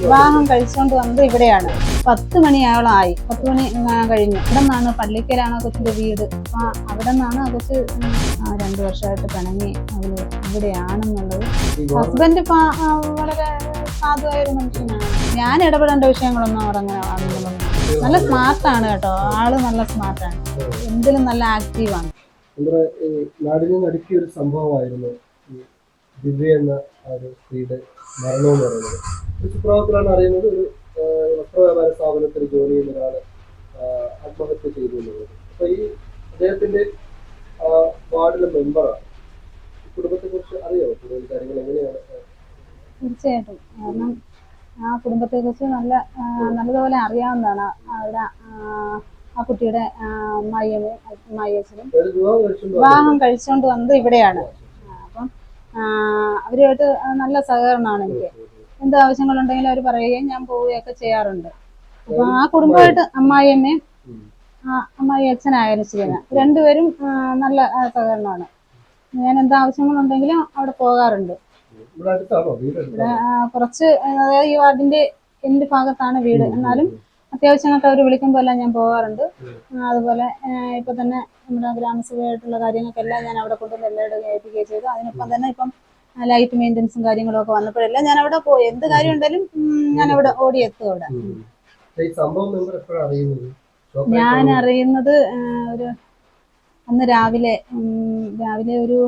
വിവാഹം കഴിച്ചുകൊണ്ട് വന്നത് ഇവിടെയാണ്. പത്ത് മണിയാളായി പത്ത് മണി കഴിഞ്ഞു. ഇവിടെ നിന്നാണ് പള്ളിക്കലാണ് കൊച്ചിന്റെ വീട് അപ്പൊ അവിടെ നിന്നാണ് ആ കൊച്ച് രണ്ടു വർഷമായിട്ട് പിണങ്ങി അവർ ഇവിടെയാണെന്നുള്ളത്. ഹസ്ബൻഡ് വളരെ സാധുവായ ഒരു മനുഷ്യനാണ്. ഞാൻ ഇടപെടേണ്ട വിഷയങ്ങളൊന്നും അങ്ങനെ ആണെന്നുള്ളത് നല്ല സ്മാർട്ടാണ് കേട്ടോ. ആൾ നല്ല സ്മാർട്ടാണ്. എന്തിലും നല്ല ആക്റ്റീവാണ്. നാടിനെ നടുക്കിയ ഒരു സംഭവമായിരുന്നു ദിവ്യ എന്ന ഒരു സ്ത്രീയുടെ മരണം എന്ന് പറയുന്നത് ഒരു അറിയുന്നത് ഒരു വസ്ത്ര വ്യാപാര സ്ഥാപനത്തിൽ ജോലി ചെയ്യുന്ന ഒരാൾ ആത്മഹത്യ ചെയ്തു എന്നുള്ളത്. അപ്പൊ ഈ അദ്ദേഹത്തിന്റെ വാർഡിലെ മെമ്പറാണ് കുടുംബത്തെ കുറിച്ച് അറിയാമോ കൂടുതൽ കാര്യങ്ങൾ എങ്ങനെയാണ്? തീർച്ചയായിട്ടും. കാരണം ആ കുടുംബത്തെ കുറിച്ച് നല്ല നല്ലതുപോലെ അറിയാവുന്നതാണ് അവിടെ ആ, കുട്ടിയുടെ അമ്മായിയമ്മയും അമ്മായിയച്ഛനും. വിവാഹം കഴിച്ചുകൊണ്ട് വന്നത് ഇവിടെയാണ്. അവരുമായിട്ട് നല്ല സഹകരണമാണ് എനിക്ക്. എന്ത് ആവശ്യങ്ങളുണ്ടെങ്കിലും അവർ പറയുകയും ഞാൻ പോവുകയൊക്കെ ചെയ്യാറുണ്ട്. അപ്പൊ ആ കുടുംബമായിട്ട് അമ്മായിയമ്മയും അമ്മായി അച്ഛനായാലും ശരി രണ്ടുപേരും നല്ല സഹകരണമാണ്. ഞാൻ എന്ത് ആവശ്യങ്ങളുണ്ടെങ്കിലും അവിടെ പോകാറുണ്ട്. ഇവിടെ കുറച്ച് അതായത് ഈ വാർഡിന്റെ എന്റെ ഭാഗത്താണ് വീട്. എന്നാലും അത്യാവശ്യങ്ങൾക്ക് അവർ വിളിക്കുമ്പോൾ എല്ലാം ഞാൻ പോകാറുണ്ട് അതുപോലെ ഇപ്പൊ തന്നെ നമ്മുടെ ഗ്രാമസഭയായിട്ടുള്ള കാര്യങ്ങൾക്കെല്ലാം ഞാൻ അവിടെ കൊണ്ടുവന്ന് എല്ലാവരും ഏൽപ്പിക്കുകയും ചെയ്തു. അതിനൊപ്പം തന്നെ ഇപ്പം ലൈറ്റ് മെയിന്റനൻസും കാര്യങ്ങളും ഒക്കെ വന്നപ്പോഴെല്ലാം ഞാൻ അവിടെ പോയി. എന്ത് കാര്യം ഉണ്ടെങ്കിലും ഞാൻ അവിടെ ഓടിയെത്തും അവിടെ. ഞാൻ അറിയുന്നത് ഒരു അന്ന് രാവിലെ രാവിലെ ഒരു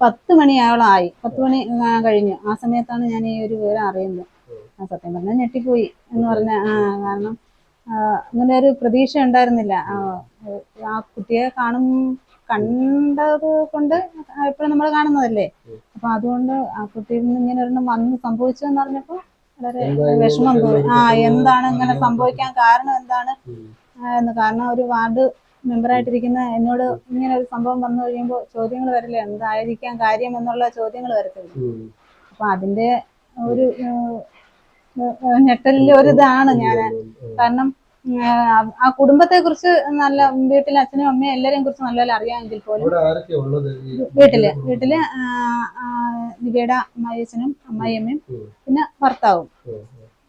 പത്ത് മണിയോളം ആയി. പത്ത് മണി കഴിഞ്ഞു. ആ സമയത്താണ് ഞാൻ ഈ ഒരു വിവരം അറിയുന്നത്. സത്യം പറഞ്ഞാൽ ഞെട്ടിപ്പോയി എന്ന് പറഞ്ഞ ആ കാരണം അങ്ങനെ ഒരു പ്രതീക്ഷ ഉണ്ടായിരുന്നില്ല. ആ, കുട്ടിയെ കാണും കണ്ടത് കൊണ്ട് എപ്പോഴും നമ്മൾ കാണുന്നതല്ലേ? അപ്പൊ അതുകൊണ്ട് ആ കുട്ടിയിൽ നിന്ന് ഇങ്ങനെ ഒരെണ്ണം വന്ന് സംഭവിച്ചു എന്ന് പറഞ്ഞപ്പോ വളരെ വിഷമം തോന്നി. ആ എന്താണ് ഇങ്ങനെ സംഭവിക്കാൻ കാരണം എന്താണ്? എന്ന് കാരണം ഒരു വാർഡ് മെമ്പറായിട്ടിരിക്കുന്ന എന്നോട് ഇങ്ങനെ ഒരു സംഭവം വന്നു കഴിയുമ്പോൾ ചോദ്യങ്ങൾ വരില്ല? എന്തായിരിക്കാം കാര്യം എന്നുള്ള ചോദ്യങ്ങൾ വരത്തില്ല. അപ്പൊ അതിന്റെ ഒരു ഞെട്ടലിൽ ഒരു ഇതാണ് ഞാൻ കാരണം ആ കുടുംബത്തെ കുറിച്ച് നല്ല വീട്ടിലെ അച്ഛനും അമ്മയും എല്ലാരെയും കുറിച്ച് നല്ലപോലെ അറിയാമെങ്കിൽ പോലും വീട്ടിൽ വീട്ടിൽ ദിവ്യയുടെ അമ്മായിയച്ഛനും അമ്മായിയമ്മയും പിന്നെ ഭർത്താവും.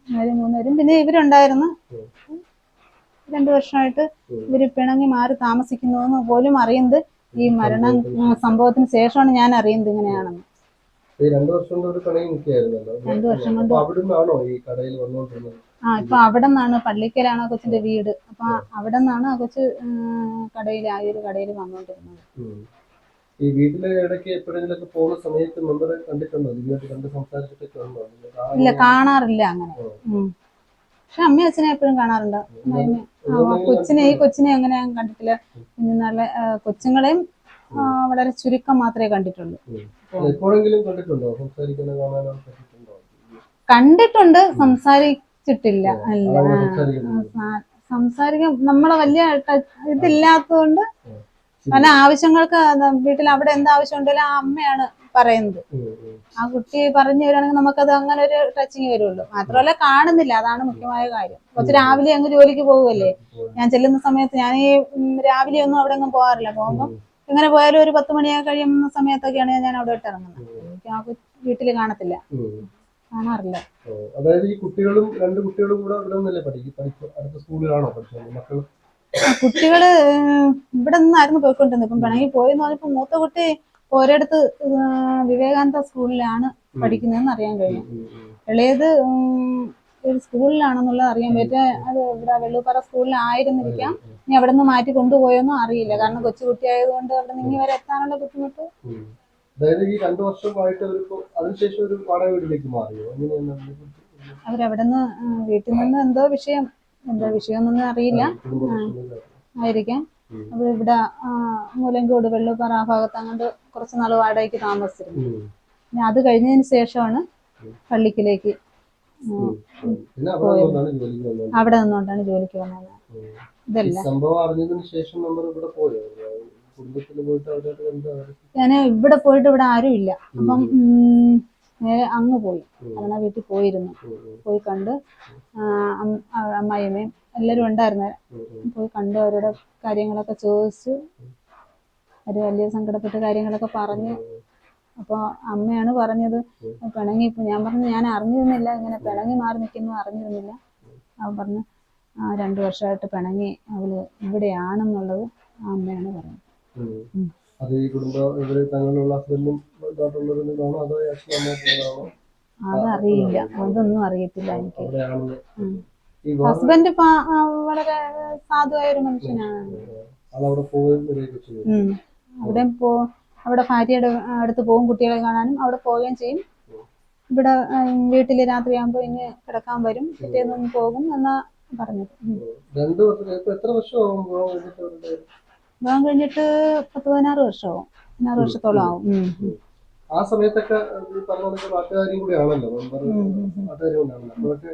ഇവർ മൂന്നുപേരും. പിന്നെ ഇവരുണ്ടായിരുന്നു. രണ്ടു വർഷമായിട്ട്. ഇവർ പിണങ്ങി മാറി താമസിക്കുന്നു പോലും അറിയുന്നത് ഈ മരണ സംഭവത്തിന് ശേഷമാണ് ഞാൻ അറിയുന്നത് ഇങ്ങനെയാണെന്ന്. ഈ രണ്ടു വർഷം കൊണ്ട് ഒരു കടയിൽ നിൽക്കുകയായിരുന്നല്ലോ. അപ്പൊ അവിടുന്നാണോ ഈ കടയിൽ വന്നുകൊണ്ടിരുന്നത്? ആ ഇപ്പൊ അവിടെ നിന്നാണ് പള്ളിക്കലാണ് ആ കൊച്ചിന്റെ വീട്. അപ്പൊ അവിടെ നിന്നാണ് ആ കൊച്ച് കടയിൽ ആ ഒരു കടയിൽ വന്നുകൊണ്ടിരുന്നത്. ഈ വീട്ടിലെ ഇടയ്ക്ക് എപ്പോഴെങ്കിലൊക്കെ പോകുന്ന സമയത്ത് മെമ്പറെ കണ്ടിട്ടുണ്ടോ? ഇങ്ങോട്ട് കണ്ട് സംസാരിച്ചിട്ടൊക്കെ ഉണ്ടോ? ഇല്ല കാണാറില്ല അങ്ങനെ. പക്ഷെ അമ്മയും അച്ഛനെ എപ്പോഴും കാണാറുണ്ട്. കൊച്ചിനെ ഈ കൊച്ചിനെ അങ്ങനെ കണ്ടിട്ടില്ല. നല്ല കൊച്ചുങ്ങളെയും വളരെ ചുരുക്കം മാത്രമേ കണ്ടിട്ടുള്ളൂ. എപ്പോഴെങ്കിലും കണ്ടിട്ടുണ്ടോ? സംസാരിക്കുന്ന കാണാനോ കണ്ടിട്ടുണ്ടോ. കണ്ടിട്ടുണ്ട് സംസാരിച്ചിട്ടില്ല. അല്ല. സംസാരിക്കാൻ നമ്മളെ വലിയ ഇതില്ലാത്തതുകൊണ്ട്. പല ആവശ്യങ്ങൾക്ക് വീട്ടിൽ അവിടെ എന്ത് ആവശ്യം ഉണ്ടെങ്കിലും ആ അമ്മയാണ് പറയുന്നത്. ആ കുട്ടി പറഞ്ഞു വരികയാണെങ്കിൽ നമുക്കത് അങ്ങനെ ഒരു ടച്ചിങ് വരുള്ളൂ മാത്രമല്ല കാണുന്നില്ല. അതാണ് മുഖ്യമായ കാര്യം. കുറച്ച് രാവിലെ അങ്ങ് ജോലിക്ക് പോകുമല്ലേ ഞാൻ ചെല്ലുന്ന സമയത്ത് ഞാൻ ഈ രാവിലെ ഒന്നും അവിടെ ഒന്നും പോകാറില്ല. പോകുമ്പോൾ എങ്ങനെ പോയാലും ഒരു പത്ത് മണിയാ കഴിയുന്ന സമയത്തൊക്കെയാണ് ഞാൻ അവിടെ ഇട്ട് ഇറങ്ങുന്നത്. എനിക്ക് ആ വീട്ടിൽ കാണത്തില്ല. കാണാറില്ല. അതായത് ഈ കുട്ടികളും രണ്ട് കുട്ടികളും കൂടെ ഇവിടെ നിന്നല്ലേ പഠിക്കും പഠിക്കും അടുത്ത സ്കൂളിലാണോ പഠിച്ചത് മക്കൾ കുട്ടികൾ ഇവിടെ നിന്നായിരുന്നു പോയിക്കൊണ്ടിരുന്നത്. ഇപ്പം പിണങ്ങി പോയെന്ന് പറഞ്ഞപ്പോ മൂത്ത കുട്ടി ഒരിടത്ത് വിവേകാനന്ദ സ്കൂളിലാണ് പഠിക്കുന്നതെന്ന് അറിയാൻ കഴിയും ഇളയത് ഒരു സ്കൂളിലാണെന്നുള്ളത് അറിയാൻ പറ്റുക അത് ഇവിടെ വെള്ളൂപ്പാറ സ്കൂളിലായിരുന്നിരിക്കാം. ഇനി അവിടെ നിന്ന് മാറ്റി കൊണ്ടുപോയൊന്നും അറിയില്ല. കാരണം കൊച്ചുകുട്ടിയായതുകൊണ്ട് അവിടെ നിന്ന് ഇനി വരെ എത്താനുള്ള ബുദ്ധിമുട്ട്. അതായത് ഈ രണ്ടു വർഷമായിട്ട് അവരിപ്പോ അതിനുശേഷം ഒരു വാടക വീട്ടിലേക്ക് മാറിയോ? അവരവിടെ നിന്ന് വീട്ടിൽ നിന്ന് എന്തോ വിഷയം എന്തോ വിഷയം എന്നൊന്നും അറിയില്ല. ആയിരിക്കാം. അപ്പൊ അത് ഇവിടെ മൂലങ്കോട് വെള്ളൂപ്പാറ ആ ഭാഗത്ത് അങ്ങോട്ട് കുറച്ച് നാൾ വാടകയ്ക്ക് താമസിച്ചിരുന്നു. പിന്നെ അത് കഴിഞ്ഞതിന് ശേഷമാണ് പള്ളിക്കിലേക്ക് അവിടെ നിന്നുകൊണ്ടാണ് ജോലിക്ക് വന്നത്. സംഭവം അറിഞ്ഞതിന് ശേഷം നമ്മൾ ഇവിടെ പോയോ? കുടുംബത്തിൽ പോയിട്ട് അവരായിട്ട് ഞാൻ ഇവിടെ പോയിട്ട് ഇവിടെ ആരും ഇല്ല. അപ്പം നേരെ അങ്ങ് പോയി. അങ്ങനെ വീട്ടിൽ പോയിരുന്നു. പോയി കണ്ട് അമ്മായിമ്മയും എല്ലാരും ആ, അമ്മായിയമ്മയും എല്ലാവരും ഉണ്ടായിരുന്നു. പോയി കണ്ട് അവരുടെ കാര്യങ്ങളൊക്കെ ചോദിച്ചു. അവർ വലിയ സങ്കടപ്പെട്ട കാര്യങ്ങളൊക്കെ പറഞ്ഞു. അപ്പോൾ അമ്മയാണ് പറഞ്ഞത് പിണങ്ങി ഞാൻ പറഞ്ഞു ഞാൻ അറിഞ്ഞിരുന്നില്ല. ഇങ്ങനെ പിണങ്ങി മാറി നിൽക്കുന്നു അറിഞ്ഞിരുന്നില്ല. അവൻ പറഞ്ഞു ആ രണ്ടു വർഷമായിട്ട് പിണങ്ങി അവൾ ഇവിടെയാണെന്നുള്ളത് ആ അമ്മയാണ്. ഉം. അത് ഈ കുടുംബം ഇവർ ഹസ്ബൻഡും അതോ അച്ഛനും അമ്മയായിട്ടുള്ളതാണോ അതറിയില്ല. അതൊന്നും അറിയത്തില്ല എനിക്ക്. ഹസ്ബൻഡ് വളരെ സാധുവായ ഒരു മനുഷ്യനാണ്. അവിടെ പോ അവിടെ ഭാര്യയുടെ അടുത്ത് പോകും കുട്ടികളെ കാണാനും അവിടെ പോവുകയും ചെയ്യും. ഇവിടെ വീട്ടിൽ രാത്രിയാകുമ്പോൾ ഇനി കിടക്കാൻ വരും. പിറ്റേന്ന് പോകും. എന്നാ പറഞ്ഞത്. രണ്ട് എത്ര വിവാഹം കഴിഞ്ഞിട്ട് പത്ത് പതിനാറ് വർഷമാവും. പതിനാറ് വർഷത്തോളം ആവും. ആ സമയത്തൊക്കെ പറഞ്ഞ കണക്ക് നാട്ടുകാരും കൂടി ആണല്ലോ മെമ്പർ ഉം, ഉം, ഉം. നാട്ടുകാരും കൂടിയാണല്ലോ അപ്പോഴൊക്കെ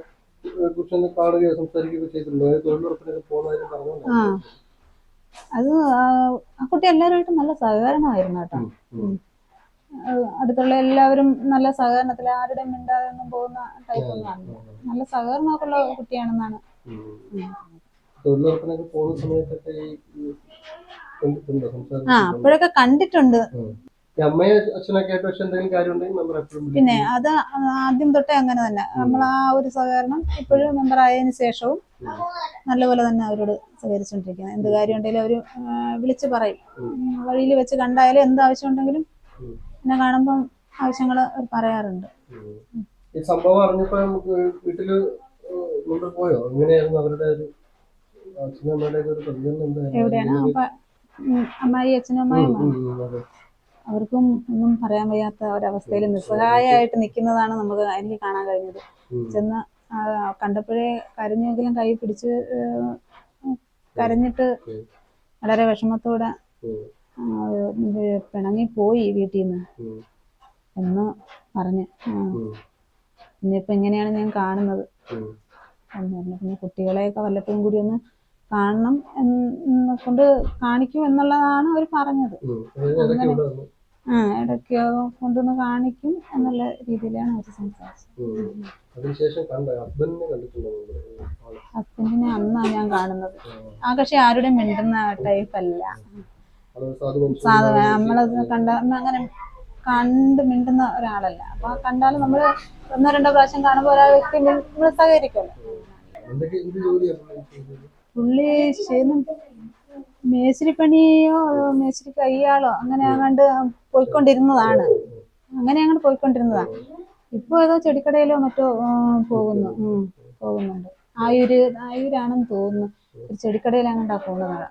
കുറിച്ചൊന്ന് കാണുകയോ സംസാരിക്കുകയോ ചെയ്തിട്ടുണ്ടോ? തൊഴിലുറപ്പിനൊക്കെ പോകുന്നതിന് പറഞ്ഞു ആ. അത് ആ കുട്ടി എല്ലാവരുമായിട്ടും നല്ല സഹകരണമായിരുന്നു കേട്ടോ. അടുത്തുള്ള എല്ലാവരും നല്ല സഹകരണത്തിൽ ആരുടെയും മിണ്ടാതെ ഒന്നും പോകുന്ന ടൈപ്പ് ഒന്നും അല്ല. നല്ല സഹകരണമൊക്കെ ഉള്ള കുട്ടിയാണെന്നാണ്. തൊഴിലുറപ്പിനൊക്കെ പോകുന്ന സമയത്തൊക്കെ ഈ ആ അപ്പോഴൊക്കെ കണ്ടിട്ടുണ്ട്. അമ്മയെ അച്ഛനൊക്കെ ആയിട്ട് പക്ഷെ എന്തെങ്കിലും കാര്യം ഉണ്ടെങ്കിൽ മെമ്പർ എപ്പോഴും വിളിക്കും. പിന്നെ അത് ആദ്യം തൊട്ടേ അങ്ങനെ തന്നെ. നമ്മൾ ആ ഒരു സഹകരണം ഇപ്പോഴും മെമ്പർ ആയതിനു ശേഷവും നല്ലപോലെ തന്നെ അവരോട് സഹകരിച്ചുകൊണ്ടിരിക്കുന്നത് എന്ത് കാര്യം ഉണ്ടെങ്കിലും അവർ വിളിച്ചു പറയും. വഴിയിൽ വെച്ച് കണ്ടായാലും എന്ത് ആവശ്യം ഉണ്ടെങ്കിലും ഉം. എന്നെ കാണുമ്പം ആവശ്യങ്ങൾ പറയാറുണ്ട്. ഉം. ഈ സംഭവം അറിഞ്ഞപ്പോ നമുക്ക് വീട്ടിൽ മുന്നോട്ട് പോയോ എങ്ങനെയായിരുന്നു അവരുടെ ഒരു അച്ഛനും അമ്മയുടെ ഒക്കെ ഒരു പ്രതികരണം എവിടെയാണ് അപ്പൊ അമ്മായി അച്ഛനും അമ്മായും. അവർക്കും ഒന്നും പറയാൻ വയ്യാത്ത ഒരവസ്ഥയിൽ നിസ്സഹായമായിട്ട് നിൽക്കുന്നതാണ് നമുക്ക് എനിക്ക് കാണാൻ കഴിഞ്ഞത്. ചെന്ന് കണ്ടപ്പോഴേ കരഞ്ഞെങ്കിലും കൈ പിടിച്ച് കരഞ്ഞിട്ട്. വളരെ വിഷമത്തോടെ പിണങ്ങി പോയി വീട്ടിൽ നിന്ന്. എന്ന് പറഞ്ഞ് ഇനിയിപ്പോ ഇങ്ങനെയാണ് ഞാൻ കാണുന്നത്. എന്ന് പറഞ്ഞു പിന്നെ കുട്ടികളെയൊക്കെ വല്ലപ്പോഴും കൂടി ഒന്ന് കാണണം കൊണ്ട് കാണിക്കും എന്നുള്ളതാണ് അവർ പറഞ്ഞത്. ആ ഇടയ്ക്ക് കൊണ്ടൊന്ന് കാണിക്കും എന്നുള്ള രീതിയിലാണ് അവർ സംസാരിച്ചത്. അന്നാ ഹസ്ബൻഡിനെ ഞാൻ കാണുന്നത്. ആ. കക്ഷി ആരുടെയും മിണ്ടുന്ന ടൈപ്പ് അല്ല. സാധു നമ്മളത് കണ്ട അങ്ങനെ കണ്ട് മിണ്ടുന്ന ഒരാളല്ല. അപ്പൊ ആ കണ്ടാലും നമ്മൾ ഒന്നോ രണ്ടോ പ്രാവശ്യം കാണുമ്പോൾ ഒരാ വ്യക്തി നമ്മൾ സഹകരിക്കുമല്ലോ. പുള്ളി? ചെയ്യുന്ന മേശിരി പണിയോ അതോ മേശിരി കയ്യാളോ അങ്ങനെ അങ്ങാണ്ട് പോയിക്കൊണ്ടിരുന്നതാണ്. അങ്ങനെ അങ്ങോട്ട് പോയിക്കൊണ്ടിരുന്നതാണ് ഇപ്പൊ ഏതോ ചെടിക്കടയിലോ മറ്റോ പോകുന്നു. പോകുന്നുണ്ട്. ആയൂര് ആയൂരാണെന്ന് തോന്നുന്നു. ഒരു ചെടിക്കടയിൽ അങ്ങോട്ടാ പോകുന്നത്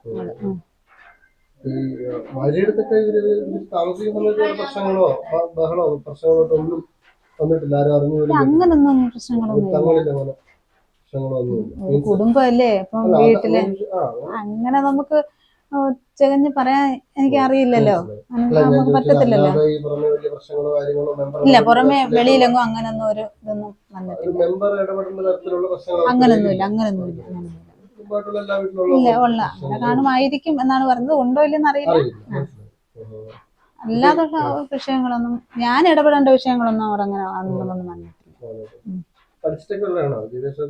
ഭാര്യയെടുത്തൊക്കെ ഇവർ താമസിക്കുന്ന പ്രശ്നങ്ങളോ ബഹളോ പ്രശ്നങ്ങളോ ഒന്നും വന്നിട്ടില്ല. ആരും അറിഞ്ഞു അങ്ങനൊന്നും പ്രശ്നങ്ങളൊന്നും കുടുംബമല്ലേ? ഇപ്പം വീട്ടിൽ. അങ്ങനെ നമുക്ക് ചെകഞ്ഞ് പറയാൻ എനിക്ക് അറിയില്ലല്ലോ. നമുക്ക് പറ്റത്തില്ലല്ലോ. ഇല്ല പുറമെ വെളിയിലെങ്ങും അങ്ങനൊന്നും ഒരു ഇതൊന്നും വന്നിട്ടില്ല. അങ്ങനൊന്നുമില്ല അങ്ങനൊന്നുമില്ല അങ്ങനൊന്നുമില്ല. കുടുംബമായിട്ടുള്ള എല്ലാ വീട്ടിലുള്ള ഇല്ല ഉള്ള. അങ്ങനെ കാണുമായിരിക്കും എന്നാണ് പറഞ്ഞത്. ഉണ്ടോ ഇല്ലെന്ന് അറിയില്ല. അറിയില്ല. അല്ലാതുള്ള വിഷയങ്ങളൊന്നും ഞാൻ ഇടപെടേണ്ട വിഷയങ്ങളൊന്നും അവർ അങ്ങനെ അന്നൊന്നും വന്നിട്ടില്ല. പഠിച്ചിട്ടൊക്കെ ഉള്ളതാണോ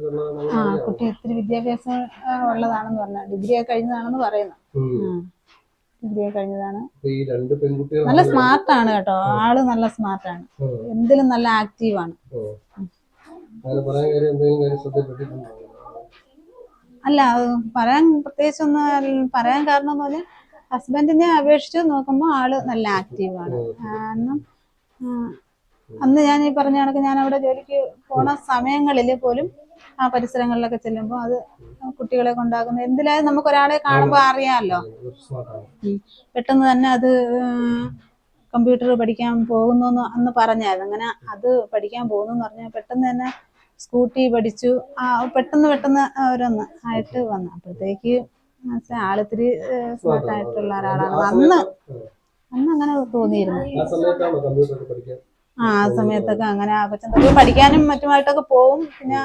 ഉള്ളതാണോ ആ കുട്ടി ഒത്തിരി വിദ്യാഭ്യാസം ആ, ഉള്ളതാണെന്ന് പറഞ്ഞു ഡിഗ്രി ഒക്കെ കഴിഞ്ഞതാണെന്ന് പറയുന്നു. ഉം. ഡിഗ്രി ഒക്കെ കഴിഞ്ഞതാണ്. നല്ല ഈ രണ്ട് പെൺകുട്ടികൾ നല്ല സ്മാർട്ടാണ് കേട്ടോ. ആൾ നല്ല സ്മാർട്ടാണ്. ആണ് എന്തിലും നല്ല ആക്റ്റീവാണ്. ആണ് അങ്ങനെ പറയാൻ കാര്യം എന്തെങ്കിലും കാര്യം ശ്രദ്ധപ്പെട്ടിട്ടുണ്ടോ അല്ല പറയാൻ പ്രത്യേകിച്ച് ഒന്ന് പറയാൻ കാരണം എന്ന് പറഞ്ഞാൽ ഹസ്ബൻഡിനെ അപേക്ഷിച്ച് നോക്കുമ്പോൾ ആൾ നല്ല ആക്റ്റീവാണ് കാരണം അന്ന് ഞാൻ ഈ പറഞ്ഞ കണക്ക് ഞാൻ അവിടെ ജോലിക്ക് പോണ സമയങ്ങളിൽ പോലും ആ പരിസരങ്ങളിലൊക്കെ ചെല്ലുമ്പോൾ അത് കുട്ടികളെ കൊണ്ടാക്കുന്ന എന്തിലായാലും നമുക്ക് ഒരാളെ കാണുമ്പോൾ അറിയാമല്ലോ പെട്ടെന്ന് തന്നെ അത് കമ്പ്യൂട്ടർ പഠിക്കാൻ പോകുന്നു അന്ന് പറഞ്ഞായിരുന്നു. അങ്ങനെ അത് പഠിക്കാൻ പോകുന്നു എന്ന് പറഞ്ഞാൽ പെട്ടെന്ന് തന്നെ സ്കൂട്ടി പഠിച്ചു. ആ പെട്ടെന്ന് പെട്ടെന്ന് ഓരോന്ന് ആയിട്ട് വന്നു. അപ്പോഴത്തേക്ക് ആളിത്തിരി സ്മാർട്ട് ആയിട്ടുള്ള ഒരാളാണ്. അന്ന് അന്ന് അങ്ങനെ തോന്നിയിരുന്നു. ആ സമയത്തൊക്കെ അങ്ങനെ കൊച്ചൻ പഠിക്കാനും മറ്റുമായിട്ടൊക്കെ പോവും. പിന്നെ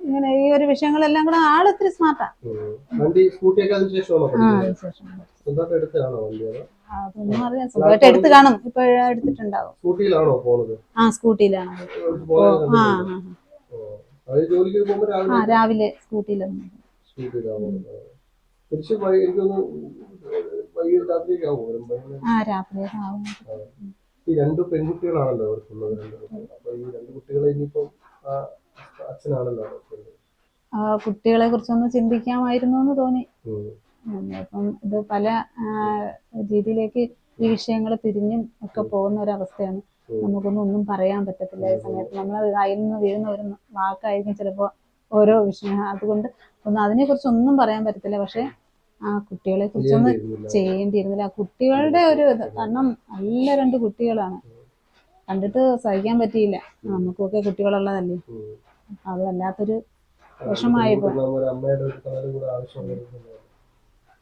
ഇങ്ങനെ ഈ ഒരു വിഷയങ്ങളെല്ലാം കൂടെ ആളിത്തിരി സ്മാർട്ടാ ഉം. വണ്ടി സ്കൂട്ടിയൊക്കെ അതിന് ശേഷമാണോ ആ അതിനുശേഷം അതൊന്നും അറിയാം. സുഖമായിട്ട് എടുത്ത് കാണും. ഇപ്പൊ എടുത്തിട്ടുണ്ടാവും. സ്കൂട്ടിയിലാണോ പോണത്? ആ സ്കൂട്ടിയിലാണ്. ആ ആ രാവിലെ സ്കൂട്ടിയിലാണ് ആ ആവും. ഈ രണ്ട് പെൺകുട്ടികളാണല്ലോ അവർക്കുള്ളത് അപ്പൊ ഈ രണ്ട് കുട്ടികളെ ഇനിയിപ്പം ആ അച്ഛനാണല്ലോ കുട്ടികളെ കുറിച്ചൊന്ന് ചിന്തിക്കാമായിരുന്നു എന്ന് തോന്നി. അപ്പം ഇത് പല രീതിയിലേക്ക് ഈ വിഷയങ്ങൾ തിരിഞ്ഞും ഒക്കെ പോകുന്ന ഒരു അവസ്ഥയാണ് നമുക്കൊന്നും ഒന്നും പറയാൻ പറ്റത്തില്ല ഈ സമയത്ത്. നമ്മൾ കയ്യിൽ നിന്ന് വീഴുന്ന ഒരു വാക്കായിരിക്കും ചിലപ്പോൾ ഓരോ വിഷയം. അതുകൊണ്ട് ഒന്നും അതിനെക്കുറിച്ച് ഒന്നും പറയാൻ പറ്റത്തില്ല. പക്ഷെ ആ കുട്ടികളെ കുറിച്ചൊന്നും ചെയ്യേണ്ടിയിരുന്നില്ല. ആ കുട്ടികളുടെ ഒരു ഇത്. കാരണം നല്ല രണ്ട് കുട്ടികളാണ്. കണ്ടിട്ട് സഹിക്കാൻ പറ്റിയില്ല. നമുക്കൊക്കെ കുട്ടികളുള്ളതല്ലേ. അത് വല്ലാത്തൊരു വിഷമായി പോയി.